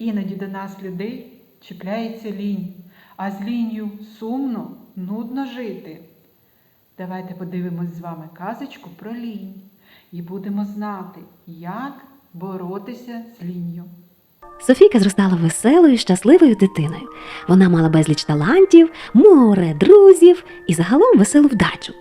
Іноді до нас, людей, чіпляється лінь, а з лінню сумно, нудно жити. Давайте подивимось з вами казочку про лінь і будемо знати, як боротися з лінню. Софійка зростала веселою, щасливою дитиною. Вона мала безліч талантів, море, друзів і загалом веселу вдачу.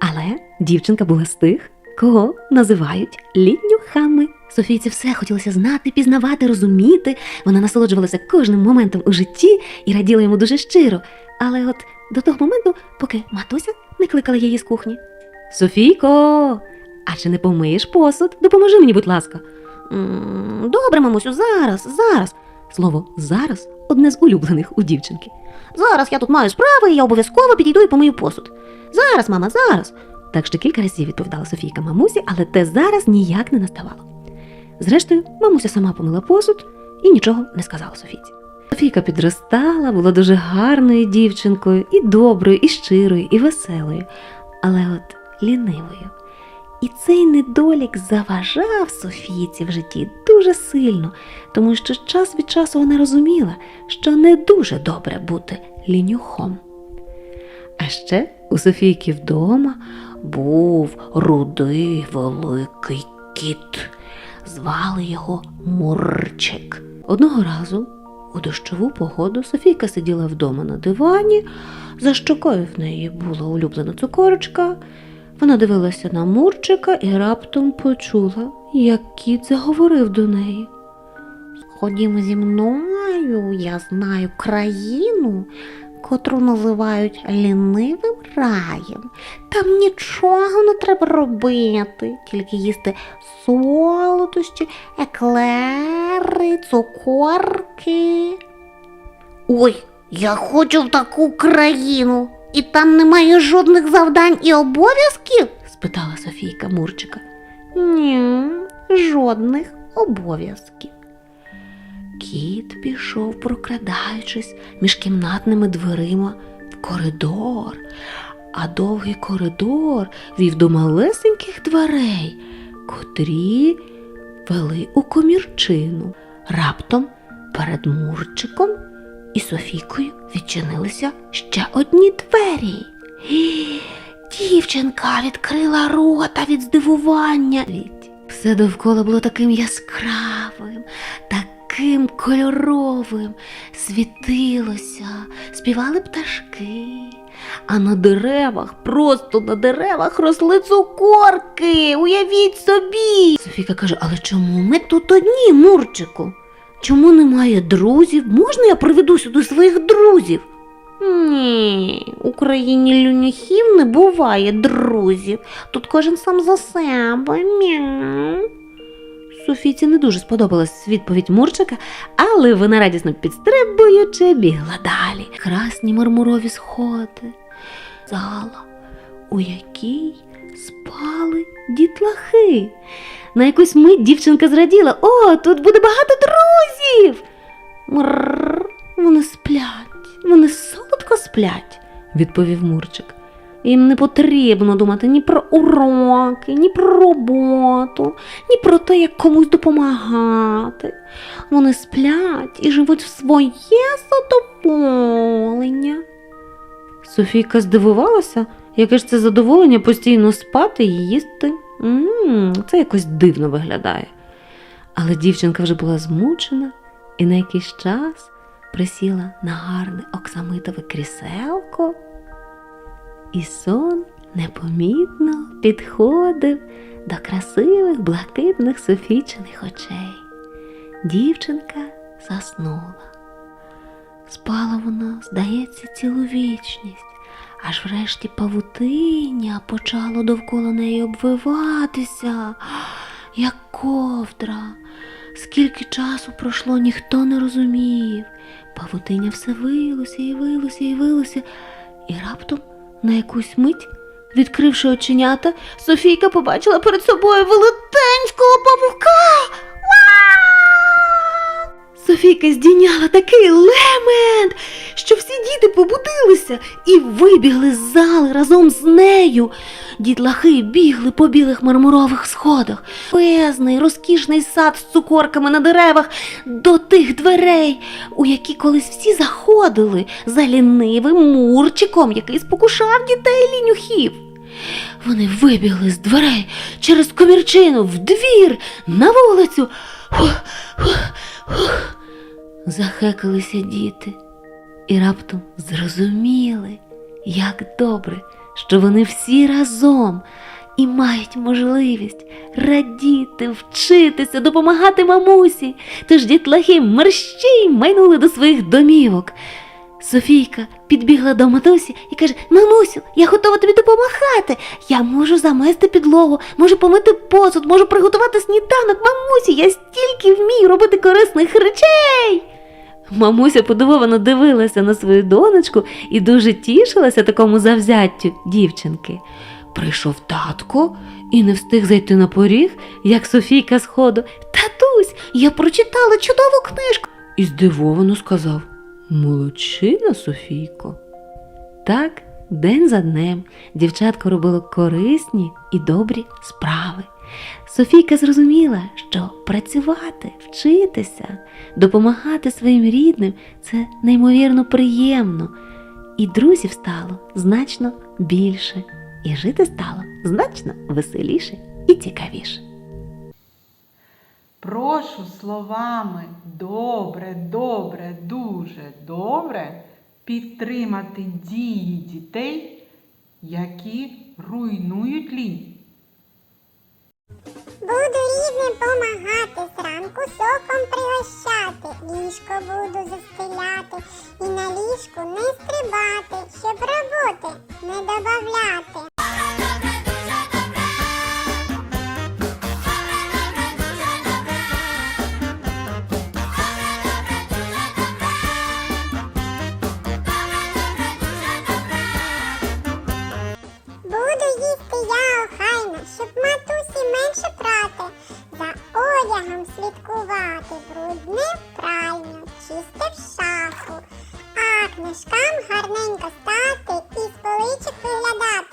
Але дівчинка була з тих, кого називають літнюхами. Софійці все хотілося знати, пізнавати, розуміти. Вона насолоджувалася кожним моментом у житті і раділа йому дуже щиро. Але от до того моменту, поки матуся не кликала її з кухні. Софійко, а чи не помиєш посуд? Допоможи мені, будь ласка. Добре, мамусю, зараз, зараз. Слово зараз одне з улюблених у дівчинки. Зараз я тут маю справи, і я обов'язково підійду і помию посуд. Зараз, мама, зараз. Так що кілька разів відповідала Софійка мамусі, але те зараз ніяк не наставало. Зрештою, мамуся сама помила посуд і нічого не сказала Софійці. Софійка підростала, була дуже гарною дівчинкою, і доброю, і щирою, і веселою, але от лінивою. І цей недолік заважав Софійці в житті дуже сильно, тому що час від часу вона розуміла, що не дуже добре бути лінюхом. А ще у Софійки вдома був рудий великий кіт. Звали його Мурчик. Одного разу у дощову погоду Софійка сиділа вдома на дивані, за щокою в неї була улюблена цукорочка. Вона дивилася на Мурчика і раптом почула, як кіт заговорив до неї. Ходімо зі мною, я знаю країну, котру називають лінивим раєм. Там нічого не треба робити, тільки їсти солодощі, еклери, цукорки. Ой, я хочу в таку країну, і там немає жодних завдань і обов'язків? спитала Софійка Мурчика. Ні, жодних обов'язків. Кіт пішов, прокрадаючись між кімнатними дверима в коридор, а довгий коридор вів до малесеньких дверей, котрі вели у комірчину. Раптом перед Мурчиком і Софійкою відчинилися ще одні двері. Дівчинка відкрила рота від здивування. Все довкола було таким яскравим, таким кольоровим, світилося, співали пташки, а на деревах, просто на деревах росли цукорки. Уявіть собі. Софіка каже: але чому ми тут одні, Мурчику? Чому немає друзів? Можна я приведу сюди своїх друзів? Ні, Україні люняхів не буває друзів. Тут кожен сам за себе. Мяу. Софійці не дуже сподобалась відповідь Мурчика, але вона радісно підстрибуючи бігла далі. Красні мармурові сходи, зала, у якій спали дітлахи. На якусь мить дівчинка зраділа. О, тут буде багато друзів. Мрррр, вони сплять, вони солодко сплять, відповів Мурчик. Їм не потрібно думати ні про уроки, ні про роботу, ні про те, як комусь допомагати. Вони сплять і живуть в своє задоволення. Софійка здивувалася, яке ж це задоволення постійно спати і їсти. м це якось дивно виглядає. Але дівчинка вже була змучена і на якийсь час присіла на гарне оксамитове кріселко, і сон непомітно підходив до красивих блакитних Софійчиних очей. Дівчинка заснула. Спала вона, здається, цілу вічність, аж врешті павутиння почало довкола неї обвиватися, як ковдра. Скільки часу пройшло, ніхто не розумів. Павутиння все вилося і вилося і вилося, і раптом на якусь мить, відкривши оченята, Софійка побачила перед собою велетенського павука. Софійка здійняла такий лемент, що всі діти побудилися і вибігли з зали разом з нею. Дітлахи бігли по білих мармурових сходах, пезний, розкішний сад з цукорками на деревах до тих дверей, у які колись всі заходили за лінивим мурчиком, який спокушав дітей лінюхів. Вони вибігли з дверей через комірчину в двір на вулицю. Хух, хух. Захекалися діти і раптом зрозуміли, як добре, що вони всі разом і мають можливість радіти, вчитися, допомагати мамусі. Тож дітлахи мерщій майнули до своїх домівок. Софійка підбігла до матусі і каже: Мамусю, я готова тобі допомагати. Я можу замести підлогу, можу помити посуд, можу приготувати сніданок. Мамусю, я стільки вмію робити корисних речей. Мамуся подивовано дивилася на свою донечку і дуже тішилася такому завзяттю дівчинки. Прийшов татко і не встиг зайти на поріг, як Софійка з ходу. Татусь, я прочитала чудову книжку. І здивовано сказав Молодчина, Софійко. Так, день за днем дівчатко робило корисні і добрі справи. Софійка зрозуміла, що працювати, вчитися, допомагати своїм рідним це неймовірно приємно, і друзів стало значно більше, і жити стало значно веселіше і цікавіше. Прошу словами добре, добре, дуже добре підтримати дії дітей, які руйнують лінь. Буду рідним помагати, зранку соком пригощати, ліжко буду застеляти і на ліжку не стрибати, щоб роботи не добавляти. Одягом слідкувати, брудне пральню, чистив шафу, а книжкам гарненько стати і з поличок виглядати.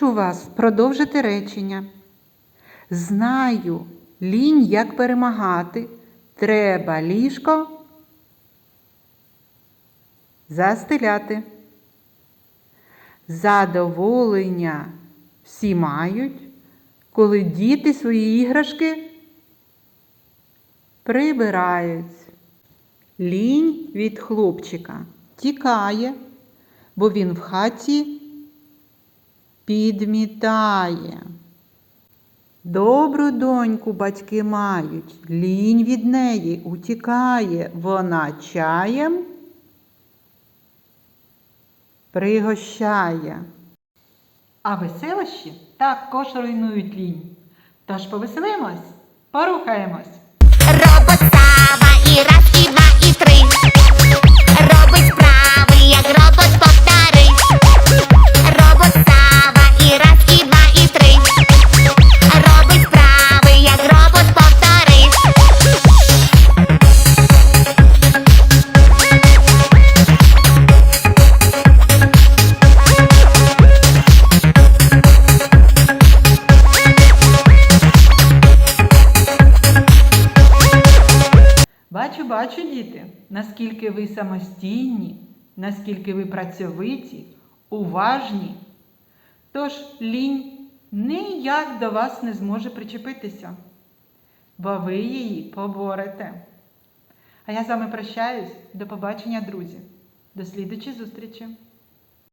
Прошу вас продовжити речення. Знаю лінь, як перемагати. Треба ліжко застеляти. Задоволення всі мають, коли діти свої іграшки прибирають. Лінь від хлопчика тікає, бо він в хаті підмітає. Добру доньку батьки мають, лінь від неї утікає, вона чаєм пригощає. А веселощі також руйнують лінь. Тож повеселимось, порухаємось. Робот наскільки ви самостійні, наскільки ви працьовиті, уважні. Тож лінь ніяк до вас не зможе причепитися, бо ви її поборете. А я з вами прощаюсь. До побачення, друзі. До слідучої зустрічі!